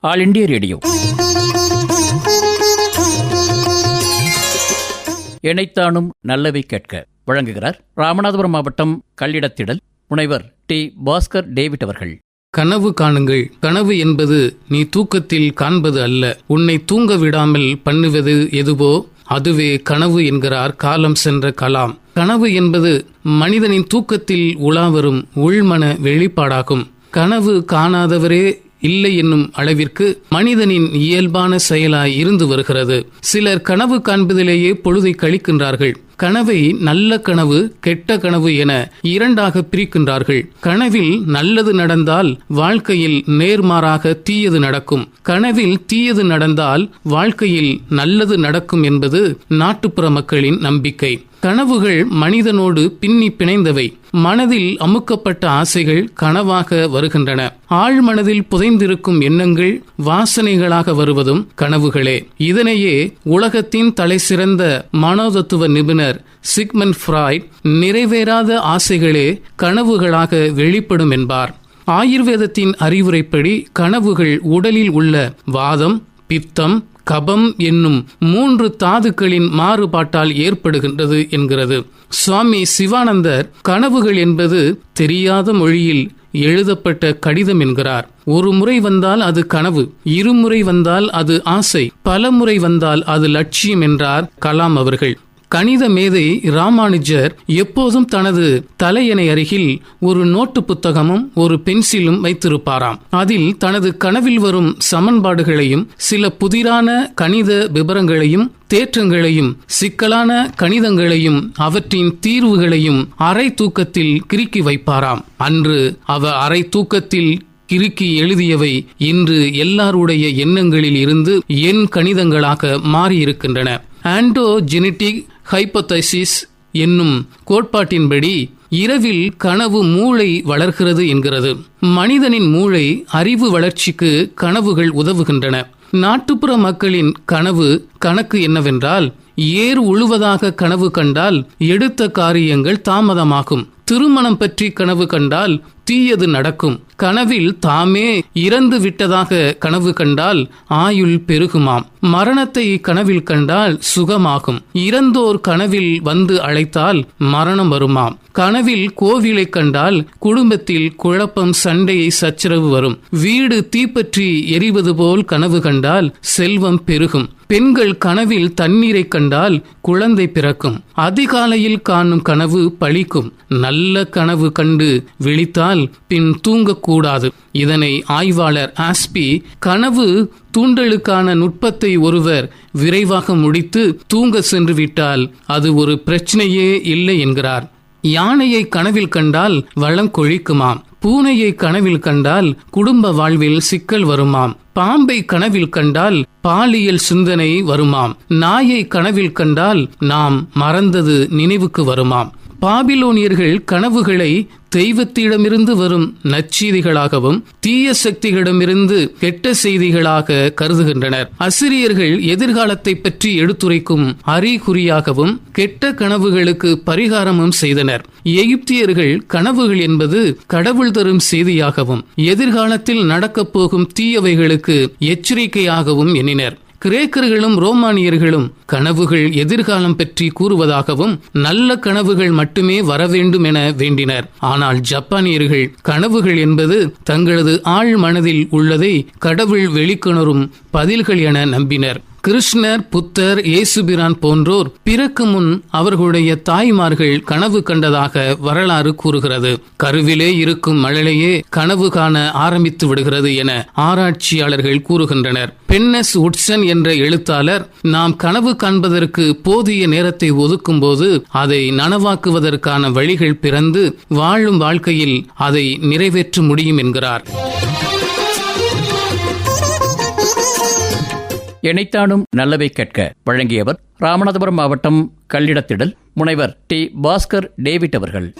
All India radio. இணைத்தானும் நல்லவை கேட்க வழங்குகிறார் ராமநாதபுரம் மாவட்டம் கல்லிடத்திடல் முனைவர் டி. பாஸ்கர் டேவிட் அவர்கள். கனவு காணுங்கள். கனவு என்பது நீ தூக்கத்தில் காண்பது அல்ல. உன்னை தூங்க விடாமல் பண்ணுவது எதுவோ? அதுவே கனவு என்கிறார் காலம் சென்ற கலாம். கனவு என்பது மனிதனின் தூக்கத்தில் உலாவரும் உள்மன வெளிப்பாடாகும். கனவு காணாதவரே இல்லை என்னும் அளவிற்கு மனிதனின் இயல்பான செயலாய் இருந்து வருகிறது. சிலர் கனவு காண்பதிலேயே பொழுதை கழிக்கின்றார்கள். கனவை நல்ல கனவு கெட்ட கனவு என இரண்டாக பிரிக்கின்றார்கள். கனவில் நல்லது நடந்தால் வாழ்க்கையில் நேர்மாறாக தீயது நடக்கும். கனவில் தீயது நடந்தால் வாழ்க்கையில் நல்லது நடக்கும் என்பது நாட்டுப்புற மக்களின் நம்பிக்கை. கனவுகள் மனிதனோடு பின்னி பிணைந்தவை. மனதில் அமுக்கப்பட்ட ஆசைகள் கனவாக வருகின்றன. ஆழ்மனதில் புதைந்திருக்கும் எண்ணங்கள் வாசனைகளாக வருவதும் கனவுகளே. இதனையே உலகத்தின் தலை சிறந்த மனோதத்துவ நிபுணர் சிக்மன் ஃப்ராய்ட் நிறைவேறாத ஆசைகளே கனவுகளாக வெளிப்படும் என்பார். ஆயுர்வேதத்தின் அறிவுரைப்படி கனவுகள் உடலில் உள்ள வாதம் பித்தம் கபம் என்னும் மூன்று தாதுக்களின் மாறுபாட்டால் ஏற்படுகின்றது என்கிறது. சுவாமி சிவானந்தர் கனவுகள் என்பது தெரியாத மொழியில் எழுதப்பட்ட கடிதம் என்கிறார். ஒரு முறை வந்தால் அது கனவு இருமுறை வந்தால் அது ஆசை பல முறை வந்தால் அது லட்சியம் என்றார் கலாம் அவர்கள். கணித மேதை ராமானுஜர் எப்போதும் தனது தலையணை அருகில் ஒரு நோட்டு புத்தகமும் ஒரு பென்சிலும் வைத்திருப்பாராம். அதில் தனது கனவில் வரும் சமன்பாடுகளையும் சில புதிரான கணித விபரங்களையும் தேற்றங்களையும் சிக்கலான கணிதங்களையும் அவற்றின் தீர்வுகளையும் அரை தூக்கத்தில் கிறுக்கி வைப்பாராம். அன்று அவ அரை தூக்கத்தில் கிறுக்கி எழுதியவை இன்று எல்லாருடைய எண்ணங்களில் இருந்து எண் கணிதங்களாக மாறியிருக்கின்றன. ஆண்டோஜெனிட்டிக் ஹைப்போதைசிஸ் என்னும் கோட்பாட்டின்படி இரவில் கனவு மூளை வளர்கிறது என்கிறது. மனிதனின் மூளை அறிவு வளர்ச்சிக்கு கனவுகள் உதவுகின்றன. நாட்டுப்புற மக்களின் கனவு கணக்கு என்னவென்றால் ஏர் உழுவதாக கனவு கண்டால் எடுத்த காரியங்கள் தாமதமாகும். திருமணம் பற்றி கனவு கண்டால் தீயது நடக்கும். கனவில் தாமே இறந்து விட்டதாக கனவு கண்டால் ஆயுள் பெருகுமாம். மரணத்தை கனவில் கண்டால் சுகமாகும். இறந்தோர் கனவில் வந்து அழைத்தால் மரணம் வருமாம். கனவில் கோவிலை கண்டால் குடும்பத்தில் குழப்பம் சண்டை சச்சரவு வரும். வீடு தீப்பற்றி எரிவது போல் கனவு கண்டால் செல்வம் பெருகும். பெண்கள் கனவில் தண்ணீரை கண்டால் குழந்தை பிறக்கும். அதிகாலையில் காணும் கனவு பழிக்கும். நல்ல கனவு கண்டு விழித்தால் பின் தூங்கக்கூடாது கூடாது. இதனை ஆய்வாளர் ஆஸ்பி கனவு தூண்டலுக்கான நுட்பத்தை ஒருவர் விரைவாக முடித்து தூங்க சென்று விட்டால் அது ஒரு பிரச்சனையே இல்லை என்கிறார். யானையை கனவில் கண்டால் வளம் கொழிக்குமாம். பூனையை கனவில் கண்டால் குடும்ப வாழ்வில் சிக்கல் வருமாம். பாம்பை கனவில் கண்டால் பாலியல் சிந்தனை வருமாம். நாயை கனவில் கண்டால் நாம் மறந்தது நினைவுக்கு வருமாம். பாபிலோனியர்கள் கனவுகளை தெய்வத்திடமிருந்து வரும் நச்சீதிகளாகவும் தீய சக்திகளிடமிருந்து கெட்ட செய்திகளாக கருதுகின்றனர். அசிரியர்கள் எதிர்காலத்தை பற்றி எடுத்துரைக்கும் அறிகுறியாகவும் கெட்ட கனவுகளுக்கு பரிகாரமும் செய்தனர். எகிப்தியர்கள் கனவுகள் என்பது கடவுள் தரும் செய்தியாகவும் எதிர்காலத்தில் நடக்கப் போகும் தீயவைகளுக்கு எச்சரிக்கையாகவும் எண்ணினர். கிரேக்கர்களும் ரோமானியர்களும் கனவுகள் எதிர்காலம் பற்றி கூறுவதாகவும் நல்ல கனவுகள் மட்டுமே வர வேண்டும் என வேண்டினர். ஆனால் ஜப்பானியர்கள் கனவுகள் என்பது தங்களது ஆழ் மனதில் உள்ளதை கடவுள் வெளிக்கொணரும் பதில்கள் என நம்பினர். கிருஷ்ணர் புத்தர் இயேசுபிரான் போன்றோர் பிறக்கு முன் அவர்களுடைய தாய்மார்கள் கனவு கண்டதாக வரலாறு கூறுகிறது. கருவிலே இருக்கும் மழலையே கனவு காண ஆரம்பித்து விடுகிறது என ஆராய்ச்சியாளர்கள் கூறுகின்றனர். பென்னஸ் உட்சன் என்ற எழுத்தாளர் நாம் கனவு காண்பதற்கு போதிய நேரத்தை ஒதுக்கும் போது அதை நனவாக்குவதற்கான வழிகள் பிறந்து வாழும் வாழ்க்கையில் அதை நிறைவேற்ற முடியும் என்கிறார். இணைத்தானும் நல்லவை கேட்க வழங்கியவர் ராமநாதபுரம் மாவட்டம் கல்லிடத்திடல் முனைவர் டி. பாஸ்கர் டேவிட் அவர்கள்.